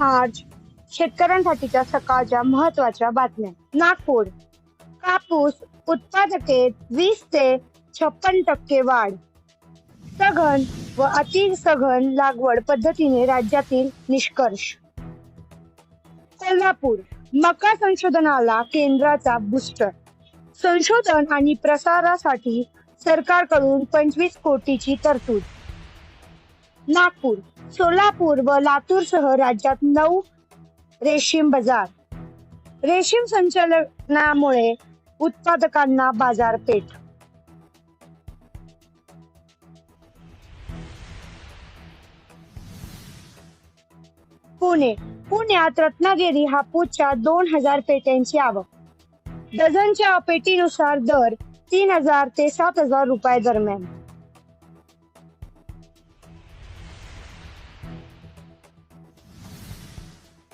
मार्च शेतकऱ्यांसाठीच्या सकाळच्या महत्त्वाच्या बातम्या. नागपूर. कापूस उत्पादकेत वीस ते छप्पन टक्के वाढ. सघन व अतिसघन लागवड पद्धतीने राज्यातील निष्कर्ष. कोल्हापूर. मका संशोधनाला केंद्राचा बूस्टर संशोधन आणि प्रसारासाठी सरकारकडून पंचवीस कोटीची तरतूद. नागपूर सोलापूर व लातूर सह राज्यात नऊ रेशीम बाजार. रेशीम संचलनामुळे उत्पादकांना बाजारपेठ पुणे. पुण्यात रत्नागिरी हापूसच्या दोन हजार पेट्यांची आवक. डझनच्या पेटीनुसार दर तीन हजार ते सात हजार रुपये दरम्यान.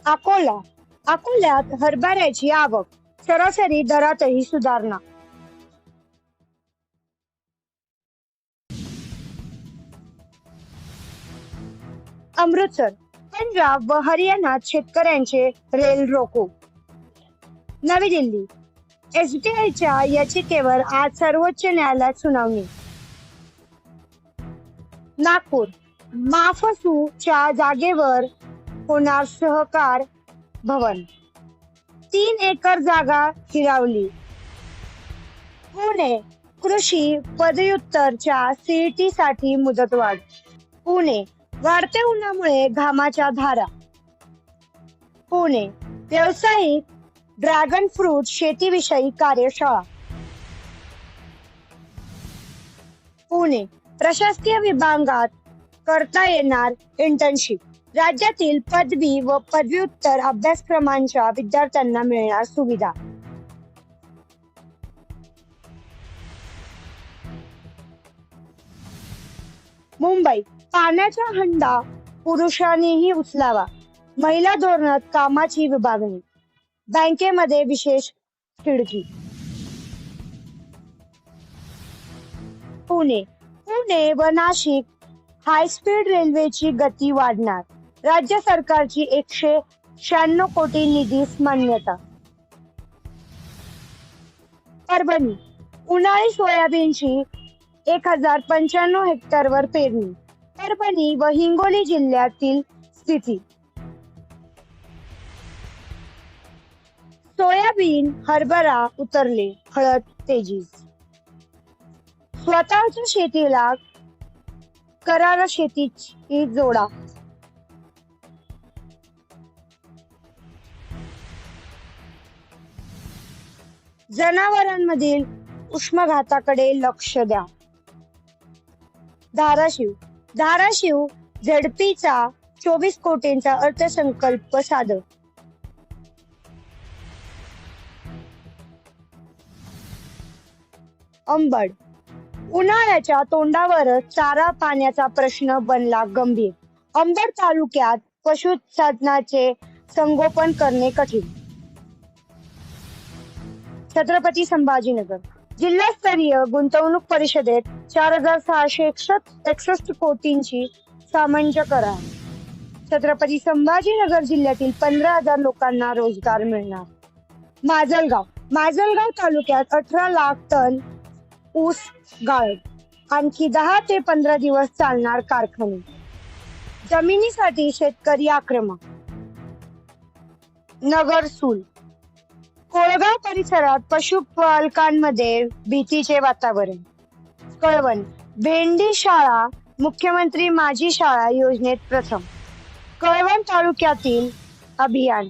अकोला. अकोल्यात हरभऱ्याची आवक सरासरी दरातही सुधारणा. अमृतसर पंजाब व हरियाणात शेतकऱ्यांचे रेल रोको. नवी दिल्ली. एसबीआयच्या याचिकेवर आज सर्वोच्च न्यायालयात सुनावणी. नागपूर. माफसूच्या जागेवर होणार सहकार भवन. तीन एकर जागा हिरावली पुणे कृषी पदव्युत्तरच्या सीईटी साठी मुदतवाढ. पुणे वाढत्या उन्हामुळे घामाच्या धारा. पुणे व्यावसायिक ड्रॅगन फ्रूट शेतीविषयी कार्यशाळा. पुणे प्रशासकीय विभागात करता येणार इंटर्नशिप राज्यातील पदवी व पदव्युत्तर अभ्यासक्रमांच्या विद्यार्थ्यांना मिळणार सुविधा. मुंबई पाण्याचा हंडा पुरुषांनीही उचलावा. महिला धोरणात कामाची विभागणी. बँकेमध्ये विशेष खिडकी. पुणे पुणे व नाशिक हायस्पीड रेल्वेची गती वाढणार. राज्य सरकारची एकशे शहाण्णव कोटी निधीस मान्यता. परभणी उन्हाळी सोयाबीनची एक हजार पंच्याण्णव हेक्टरवर पेरणी. परभणी व हिंगोली जिल्ह्यातील स्थिती. सोयाबीन हरभरा उतरले हळद तेजीस स्वतःच्या शेतीला करार शेतीची जोडा. जनावरांमधील उष्माघाताकडे लक्ष द्या. धाराशिव. धाराशिव झडपीचा चोवीस कोटींचा अर्थसंकल्प सादर. अंबड. उन्हाळ्याच्या तोंडावरच चारा पाण्याचा प्रश्न बनला गंभीर. अंबड तालुक्यात पशुसाधनाचे संगोपन करणे कठीण. छत्रपती संभाजीनगर. जिल्हास्तरीय गुंतवणूक परिषदेत चार हजार सहाशे एकसष्ट एकसष्ट कोटींची सामंज्य करार छत्रपती संभाजीनगर जिल्ह्यातील पंधरा हजार लोकांना रोजगार मिळणार. माजलगाव. माजलगाव तालुक्यात अठरा लाख टन ऊस गाळप आणखी दहा ते पंधरा दिवस चालणार कारखाने. जमिनीसाठी शेतकरी आक्रमक. नगर सूल. कोळगाव परिसरात पशुपालकांमध्ये भीतीचे वातावरण. कळवण भेंडी शाळा मुख्यमंत्री माझी शाळा योजनेत प्रथम. कळवण तालुक्यातील अभियान.